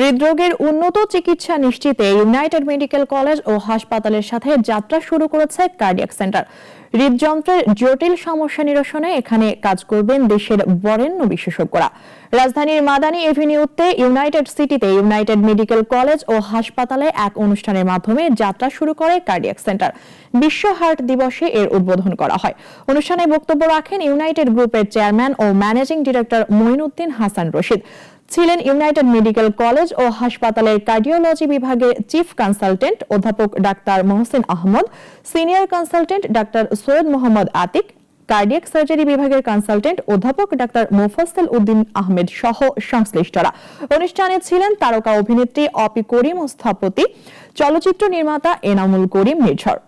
হৃদরোগের উন্নত চিকিৎসা নিশ্চিতে ইউনাইটেড মেডিকেল কলেজ ও হাসপাতালের সাথে যাত্রা শুরু করেছে কার্ডিয়াক সেন্টার। হৃদযন্ত্রের জটিল সমস্যা নিরসনে এখানে কাজ করবেন দেশের বরেণ্য বিশেষজ্ঞরা। রাজধানীর মাদানী এভিনিউতে ইউনাইটেড সিটিতে ইউনাইটেড মেডিকেল কলেজ ও হাসপাতালে এক অনুষ্ঠানের মাধ্যমে যাত্রা শুরু করে কার্ডিয়াক সেন্টার। বিশ্ব হার্ট দিবসে এর উদ্বোধন করা হয়। অনুষ্ঠানে বক্তব্য রাখেন ইউনাইটেড গ্রুপের চেয়ারম্যান ও ম্যানেজিং ডিরেক্টর মঈনুদ্দিন হাসান রশিদ। ছিলেন ইউনাইটেড মেডিকেল কলেজ ও হাসপাতালের কার্ডিওলজি বিভাগের চিফ কনসালটেন্ট অধ্যাপক ডাক্তার Mohsin Ahmad, senior consultant doctor Syed Mohammad Atik, cardiac surgery বিভাগের কনসালটেন্ট অধ্যাপক ডাক্তার মোফাজ্জল উদ্দিন আহমেদ সহ সংশ্লিষ্টরা। অনুষ্ঠানে ছিলেন তারকা অভিনেত্রী অপি করিম ও স্থপতি, চলচ্চিত্র নির্মাতা এনামুল করিম নির্ঝর